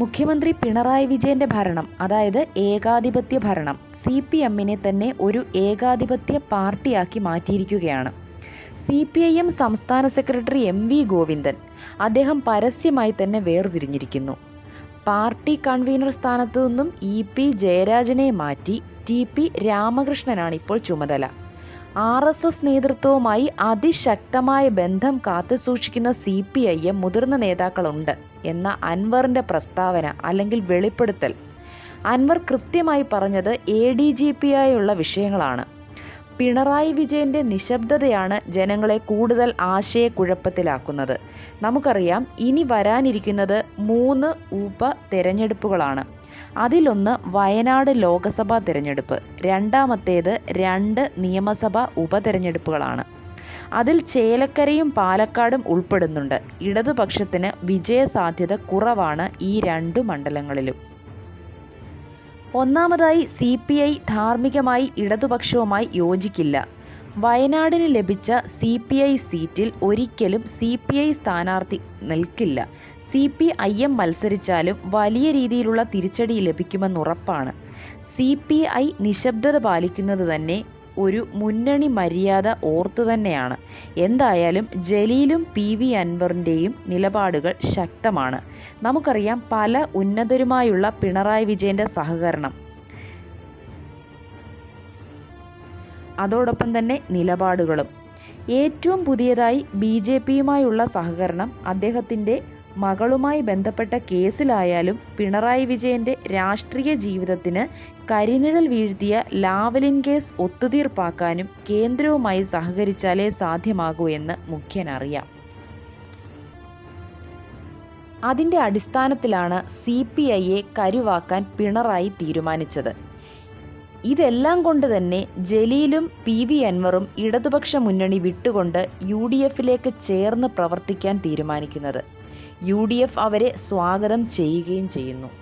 മുഖ്യമന്ത്രി പിണറായി വിജയന്റെ ഭരണം അതായത് ഏകാധിപത്യ ഭരണം സി പി എമ്മിനെ തന്നെ ഒരു ഏകാധിപത്യ പാർട്ടിയാക്കി മാറ്റിയിരിക്കുകയാണ്. സി പി ഐ എം സംസ്ഥാന സെക്രട്ടറി എം വി ഗോവിന്ദൻ അദ്ദേഹം പരസ്യമായി തന്നെ വേർതിരിഞ്ഞിരിക്കുന്നു. പാർട്ടി കൺവീനർ സ്ഥാനത്തു നിന്നും ഇ പി ജയരാജനെ മാറ്റി ടി പി രാമകൃഷ്ണനാണ് ഇപ്പോൾ ചുമതല. ആർ എസ് എസ് നേതൃത്വവുമായി അതിശക്തമായ ബന്ധം കാത്തുസൂക്ഷിക്കുന്ന സി പി ഐ എം മുതിർന്ന നേതാക്കളുണ്ട്. എന്ന അൻവറിന്റെ പ്രസ്താവന അല്ലെങ്കിൽ വെളിപ്പെടുത്തൽ. അൻവർ കൃത്യമായി പറഞ്ഞത് എ ഡി ജി പി ആയുള്ള വിഷയങ്ങളാണ്. പിണറായി വിജയന്റെ നിശബ്ദതയാണ് ജനങ്ങളെ കൂടുതൽ ആശയക്കുഴപ്പത്തിലാക്കുന്നത്. നമുക്കറിയാം ഇനി വരാനിരിക്കുന്നത് മൂന്ന് ഉപ തെരഞ്ഞെടുപ്പുകളാണ്. അതിലൊന്ന് വയനാട് ലോക്സഭാ തിരഞ്ഞെടുപ്പ് രണ്ടാമത്തേത് രണ്ട് നിയമസഭാ ഉപതെരഞ്ഞെടുപ്പുകളാണ് അതിൽ ചേലക്കരയും പാലക്കാടും ഉൾപ്പെടുന്നുണ്ട്. ഇടതുപക്ഷത്തിന് വിജയസാധ്യത കുറവാണ് ഈ രണ്ട് മണ്ഡലങ്ങളിലും. ഒന്നാമതായി സി പി ഐ ധാർമ്മികമായി ഇടതുപക്ഷവുമായി യോജിക്കില്ല. വയനാടിന് ലഭിച്ച സി പി ഐ സീറ്റിൽ ഒരിക്കലും സി പി ഐ സ്ഥാനാർത്ഥി നിൽക്കില്ല. സി പി ഐ എം മത്സരിച്ചാലും വലിയ രീതിയിലുള്ള തിരിച്ചടി ലഭിക്കുമെന്നുറപ്പാണ്. സി പി ഐ നിശബ്ദത പാലിക്കുന്നത് തന്നെ ഒരു മുന്നണി മര്യാദ ഓർത്തു തന്നെയാണ്. എന്തായാലും ജലീലും പി വി അൻവറിന്റെയും നിലപാടുകൾ ശക്തമാണ്. നമുക്കറിയാം പല ഉന്നതരുമായുള്ള പിണറായി വിജയന്റെ സഹകരണം. അതോടൊപ്പം തന്നെ നിലപാടുകളും. ഏറ്റവും പുതിയതായി ബി ജെ പിയുമായുള്ള സഹകരണം അദ്ദേഹത്തിന്റെ മകളുമായി ബന്ധപ്പെട്ട കേസിലായാലും പിണറായി വിജയന്റെ രാഷ്ട്രീയ ജീവിതത്തിന് കരിനിഴൽ വീഴ്ത്തിയ ലാവലിൻ കേസ് ഒത്തുതീർപ്പാക്കാനും കേന്ദ്രവുമായി സഹകരിച്ചാലേ സാധ്യമാകൂ എന്ന് മുഖ്യനറിയാം അതിന്റെ അടിസ്ഥാനത്തിലാണ് സി പി ഐയെ കരുവാക്കാൻ പിണറായി തീരുമാനിച്ചത്. ഇതെല്ലാം കൊണ്ട് തന്നെ ജലീലും പി വി അൻവറും ഇടതുപക്ഷ മുന്നണി വിട്ടുകൊണ്ട് യു ഡി എഫിലേക്ക് ചേർന്ന് പ്രവർത്തിക്കാൻ തീരുമാനിക്കുന്നത്. യു ഡി എഫ് അവരെ സ്വാഗതം ചെയ്യുകയും ചെയ്യുന്നു.